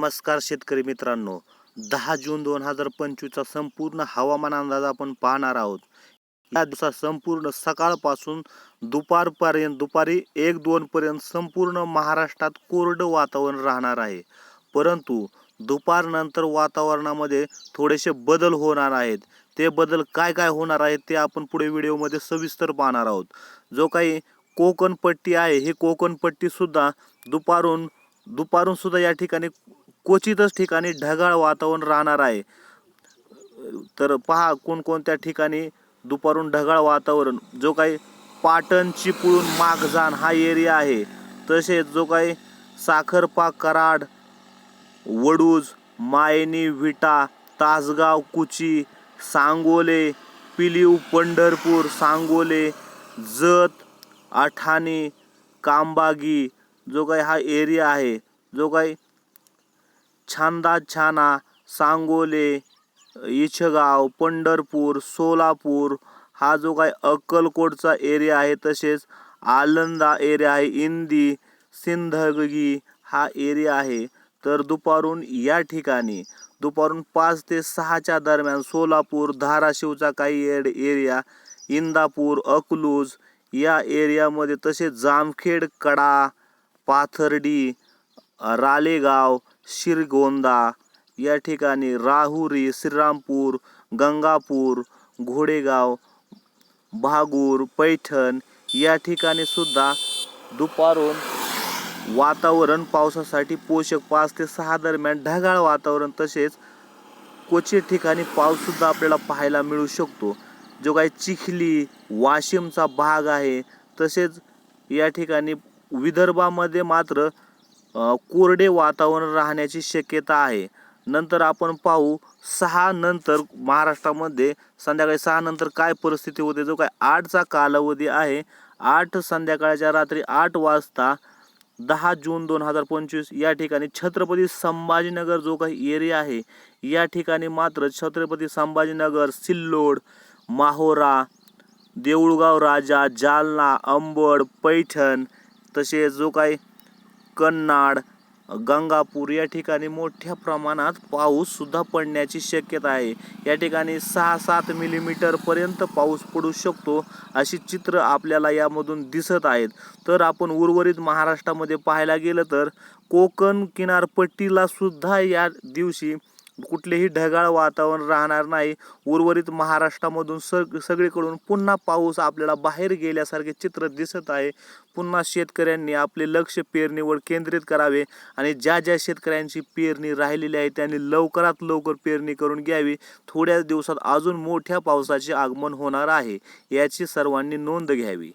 नमस्कार शेतकरी मित्रांनो. दहा जून दोन हजार पंचवीसचा संपूर्ण हवामान अंदाज आपण पाहणार आहोत. या दिवसात संपूर्ण सकाळपासून दुपारपर्यंत दुपारी एक दोनपर्यंत संपूर्ण महाराष्ट्रात कोरडं वातावरण राहणार आहे. परंतु दुपारनंतर वातावरणामध्ये थोडेसे बदल होणार आहेत. ते बदल काय काय होणार आहेत ते आपण पुढे व्हिडिओमध्ये सविस्तर पाहणार आहोत. जो काही कोकण पट्टी आहे ही कोकण पट्टी सुद्धा दुपारून दुपारून सुद्धा या ठिकाणी क्वचितच ठिकाणी ढगाळ वातावरण राहणार आहे. तर पहा कोणकोणत्या ठिकाणी दुपारून ढगाळ वातावरण जो काही पाटण चिपळूण मागजान हा एरिया आहे. तसेच जो काही साखरपा कराड वडूज मायनी विटा तासगाव कुची सांगोले पिलीव पंढरपूर सांगोले जत आठाणी कांबागी जो काही हा एरिया आहे जो काही छांदा छाना सांगोले इछगाव पंढरपूर सोलापूर हा जो काय अक्कलकोटचा एरिया आहे तसेच आलंदा एरिया आहे इंदी सिंधगी हा एरिया आहे. तर दुपारून या ठिकाणी दुपारून पाच ते सहाच्या दरम्यान सोलापूर धाराशिवचा काही एड एरिया इंदापूर अकलूज या एरियामध्ये तसेच जामखेड कडा पाथर्डी रालेगाव शिरगोंदा या ठिकाणी राहुरी श्रीरामपूर गंगापूर घोडेगाव भागूर पैठण या ठिकाणी सुद्धा दुपारून वातावरण पावसासाठी पोषक पाच ते सहा दरम्यान ढगाळ वातावरण तसेच क्वचित ठिकाणी पाऊससुद्धा आपल्याला पाहायला मिळू शकतो. जो काही चिखली वाशिमचा भाग आहे तसेच या ठिकाणी विदर्भामध्ये मात्र कोरडे वातावरण राहण्याची शक्यता आहे. नंतर आपण पाहू सहा नंतर महाराष्ट्रामध्ये संध्याकाळी सहा नंतर काय परिस्थिती होते जो काय आठचा कालावधी आहे. आठ संध्याकाळच्या रात्री आठ वाजता दहा जून दोन हजार पंचवीस या ठिकाणी छत्रपती संभाजीनगर जो काही एरिया आहे या ठिकाणी मात्र छत्रपती संभाजीनगर सिल्लोड माहोरा देऊळगाव राजा जालना अंबड पैठण तसेच जो काही कन्नाड गंगापूर या ठिकाणी मोठ्या प्रमाणात पाऊस सुद्धा पडण्याची शक्यता आहे. या ठिकाणी सहा सात मिलीमीटर पर्यंत पाऊस पडू शकतो अशी चित्र आपल्याला यामधून दिसत आहेत. तर आपण उर्वरित महाराष्ट्रामध्ये पाहायला गेलं तर कोकण किनारपट्टीला सुद्धा या दिवशी कुठलेही ढगाळ वातावरण राहणार नाही. उर्वरित महाराष्ट्रामधून सग सगळीकडून पुन्हा पाऊस आपल्याला बाहेर गेल्यासारखे चित्र दिसत आहे. पुन्हा शेतकऱ्यांनी आपले लक्ष पेरणीवर केंद्रित करावे आणि ज्या ज्या शेतकऱ्यांची पेरणी राहिलेली आहे त्यांनी लवकरात लवकर पेरणी करून घ्यावी. थोड्याच दिवसात अजून मोठ्या पावसाचे आगमन होणार आहे. याची सर्वांनी नोंद घ्यावी.